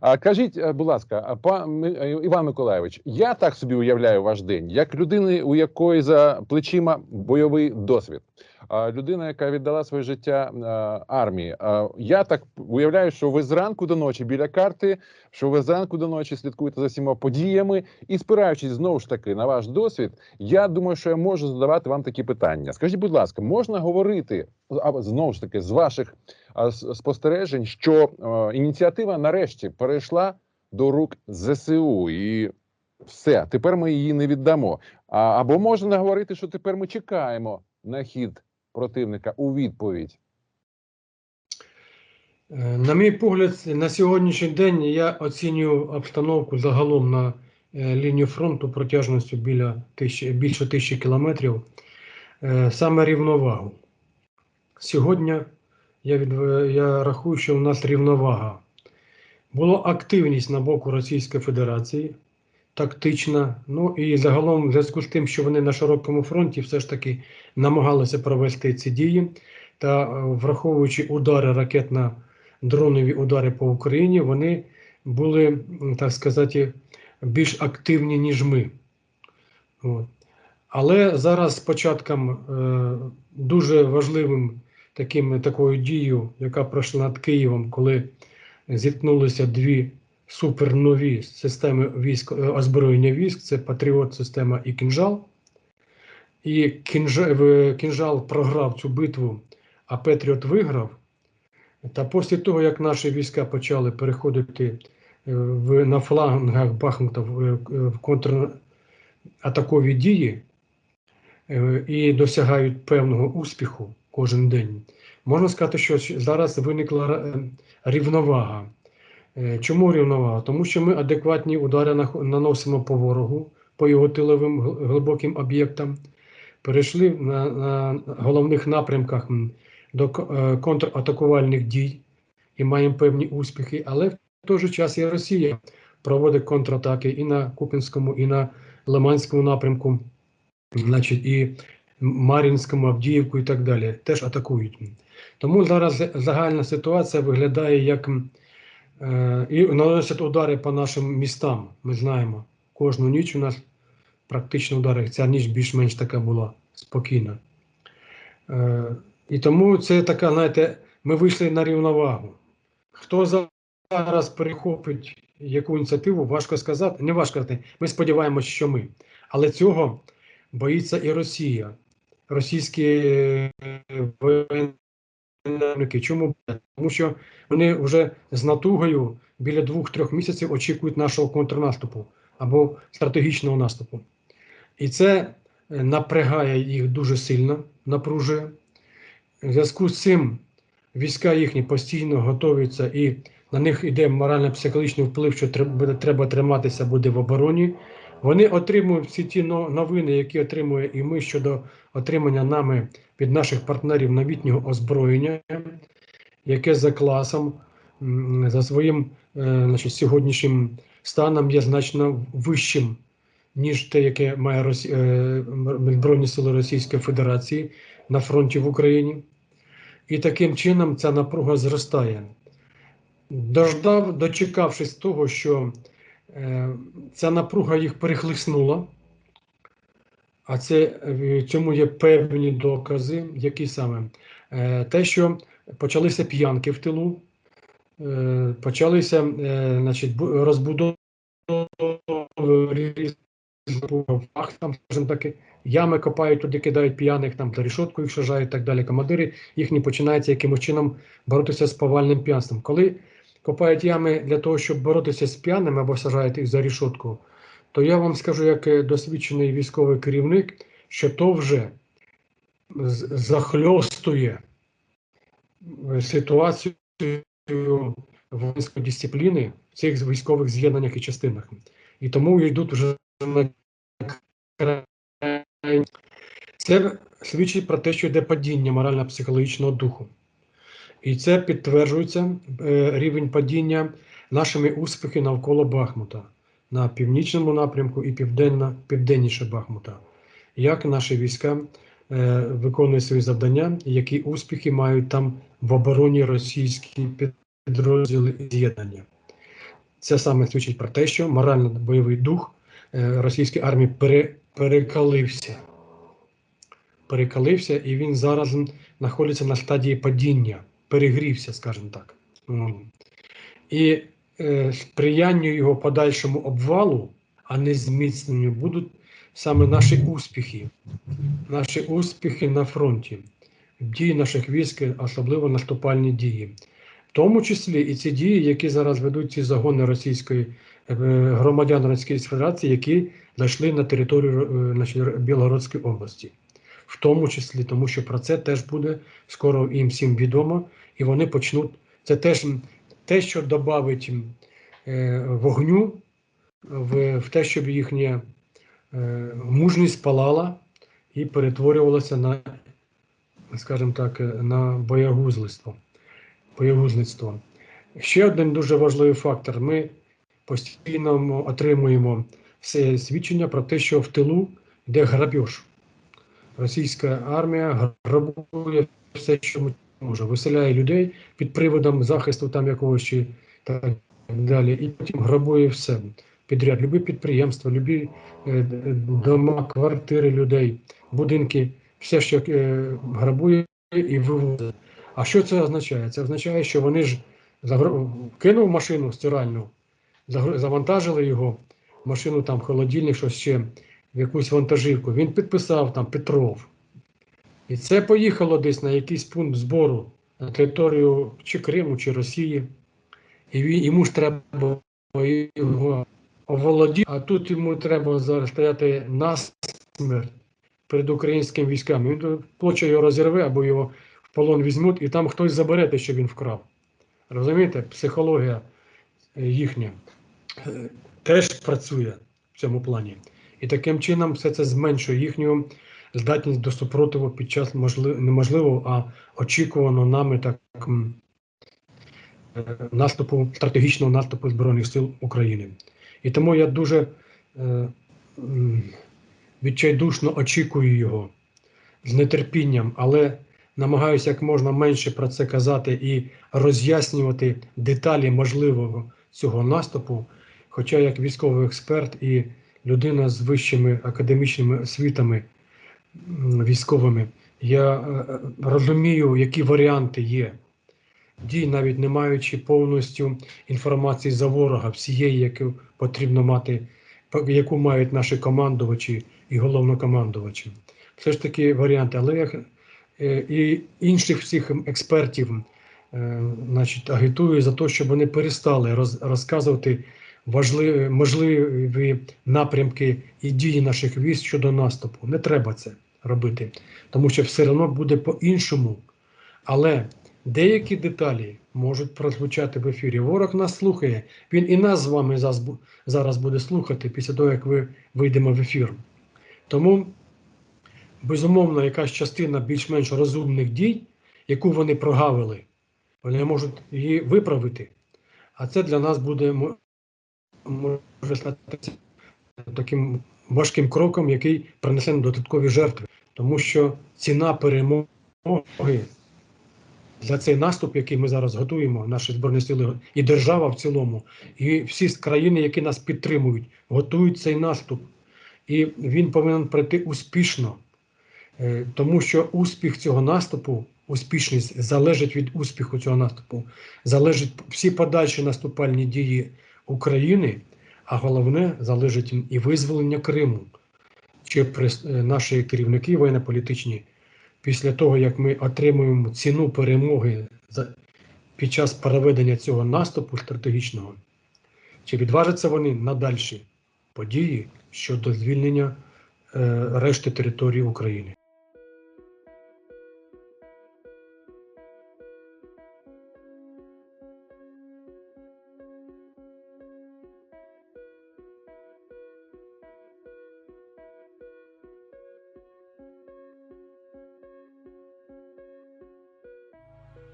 А кажіть, е, будь ласка, па е, Іван Миколайович, я так собі уявляю ваш день, як людини, у якої за плечима бойовий досвід. Людина, яка віддала своє життя е, армії. Я так уявляю, що ви зранку до ночі біля карти, що ви зранку до ночі слідкуєте за всіма подіями, і спираючись знову ж таки на ваш досвід, я думаю, що я можу задавати вам такі питання. Скажіть, будь ласка, можна говорити знову ж таки з ваших спостережень, що е, ініціатива нарешті перейшла до рук ЗСУ і все, тепер ми її не віддамо. А, або можна говорити, що тепер ми чекаємо на хід противника у відповідь. Е, На мій погляд, на сьогоднішній день я оцінюю обстановку загалом на е, лінію фронту протяжністю біля тисячі, більше тисячі кілометрів, е, саме рівновагу. Сьогодні я, від, я рахую, що у нас рівновага. Була активність на боку Російської Федерації, тактична. Ну і загалом, в зв'язку з тим, що вони на широкому фронті все ж таки намагалися провести ці дії, та е, враховуючи удари ракетно дронові удари по Україні, вони були, так сказати, більш активні, ніж ми. От. Але зараз з початком е, дуже важливим таким, такою дією, яка пройшла над Києвом, коли зіткнулися дві супернові системи військ, е, озброєння військ, це Патріот система і кінжал. І кінжал, кінжал програв цю битву, а Петріот виграв. Та після того, як наші війська почали переходити е, в, на флангах Бахмута в, е, в контратакові дії е, і досягають певного успіху кожен день, можна сказати, що зараз виникла е, рівновага. Е, Чому рівновага? Тому що ми адекватні удари наносимо по ворогу, по його тиловим глибоким об'єктам, перейшли на, на головних напрямках до е, контратакувальних дій і маємо певні успіхи, але в той же час і Росія проводить контратаки і на Купінському, і на Лиманському напрямку, значить, і Мар'їнському, Авдіївку і так далі. Теж атакують. Тому зараз загальна ситуація виглядає як і наносять удари по нашим містам. Ми знаємо, кожну ніч у нас практично удари. Ця ніч більш-менш така була спокійна. Е, і тому це така, знаєте, ми вийшли на рівновагу. Хто зараз перехопить яку ініціативу, важко сказати. Не важко сказати. Ми сподіваємося, що ми. Але цього боїться і Росія. Російські е, воєнники. Чому? Тому що вони вже з натугою біля двох-трьох місяців очікують нашого контрнаступу або стратегічного наступу. І це е, напрягає їх дуже сильно, напружує. В зв'язку з цим війська їхні постійно готуються і на них йде морально-психологічний вплив, що треба триматися буде в обороні. Вони отримують всі ті новини, які отримує і ми щодо отримання нами від наших партнерів новітнього озброєння, яке за класом, за своїм е, значить, сьогоднішнім станом є значно вищим, ніж те, яке має Росі... е, Збройні сили Російської Федерації на фронті в Україні. І таким чином ця напруга зростає. Дождав, дочекавшись того, що ця напруга їх перехлиснула, а це е, цьому є певні докази, які саме Е, те, що почалися п'янки в тилу, е, почалися е, значить, розбудови там, скажімо так, ями копають, туди кидають п'яних, там за рішотку їх сажають і так далі. Командири їхні починаються якимось чином боротися з повальним п'янством. Коли копають ями для того, щоб боротися з п'яними або сажають їх за рішотку, то я вам скажу, як е, досвідчений військовий керівник, що то вже захльостує ситуацію воїнської дисципліни в цих військових з'єднаннях і частинах. І тому йдуть вже на. Це свідчить про те, що йде падіння морально-психологічного духу. І це підтверджується е, рівень падіння нашими успіхи навколо Бахмута на північному напрямку і південно, південніше Бахмута. Як наші війська е, виконують свої завдання, які успіхи мають там в обороні російські підрозділи з'єднання. це саме свідчить про те, що морально-бойовий дух е, російської армії пере, перекалився. Перекалився, і він зараз знаходиться на стадії падіння, перегрівся, скажімо так. І е, сприянню його подальшому обвалу, а не зміцненню, будуть саме наші успіхи, наші успіхи на фронті, дії наших військ, особливо наступальні дії. В тому числі і ці дії, які зараз ведуть ці загони російської е, громадян Російської Федерації, які зайшли на територію е, значить, Білгородської області. В тому числі, тому що про це теж буде скоро їм всім відомо, і вони почнуть. Це теж те, що додавить е, вогню в, в те, щоб їхня е, мужність палала і перетворювалася на, скажімо так, е, на боягузливство. боягузництво. Ще один дуже важливий фактор. Ми постійно отримуємо все свідчення про те, що в тилу йде грабіж. Російська армія грабує все, що може, виселяє людей під приводом захисту там якогось чи так далі, і потім грабує все підряд. Любі підприємства, любі е, дома, квартири людей, будинки, все, що е, грабує і вивозить. А що це означає? Це означає, що вони ж загр... кинув машину стиральну, загр- завантажили його, машину там, холодильник, щось ще, в якусь вантажівку. Він підписав там Петров. І це поїхало десь на якийсь пункт збору на територію чи Криму, чи Росії. І йому ж треба його оволодіти, а тут йому треба зараз стояти насмерть перед українськими військами. Він плоче його розірве або його в полон візьмуть, і там хтось забере те, що він вкрав. Розумієте, психологія е, їхня е, теж працює в цьому плані. І таким чином все це зменшує їхню здатність до супротиву під час можливо, неможливого, а очікуваного нами так е, наступу, стратегічного наступу Збройних сил України. І тому я дуже е, відчайдушно очікую його з нетерпінням, але намагаюся як можна менше про це казати і роз'яснювати деталі можливого цього наступу. Хоча як військовий експерт і людина з вищими академічними освітами військовими, я е, розумію, які варіанти є. Дій, навіть не маючи повністю інформації за ворога, всієї, яку потрібно мати, яку мають наші командувачі і головнокомандувачі. Все ж таки варіанти, але я е, і інших всіх експертів е, значить, агітую за те, щоб вони перестали роз, розказувати важливі, можливі напрямки і дії наших військ щодо наступу. Не треба це робити, тому що все одно буде по-іншому. Але деякі деталі можуть прозвучати в ефірі. Ворог нас слухає. Він і нас з вами зараз буде слухати після того, як ви вийдемо в ефір. Тому, безумовно, якась частина більш-менш розумних дій, яку вони прогавили, вони можуть її виправити. А це для нас буде може стати таким важким кроком, який принесе додаткові жертви. Тому що ціна перемоги за цей наступ, який ми зараз готуємо, наші збройні сили і держава в цілому, і всі країни, які нас підтримують, готують цей наступ. І він повинен пройти успішно, Е, тому що успіх цього наступу, успішність залежить від успіху цього наступу, залежить всі подальші наступальні дії України, а головне залежить і визволення Криму. Чи е, наші керівники воєнно-політичні після того, як ми отримуємо ціну перемоги під час проведення цього наступу стратегічного, чи відважаться вони на дальші події щодо звільнення е, решти території України?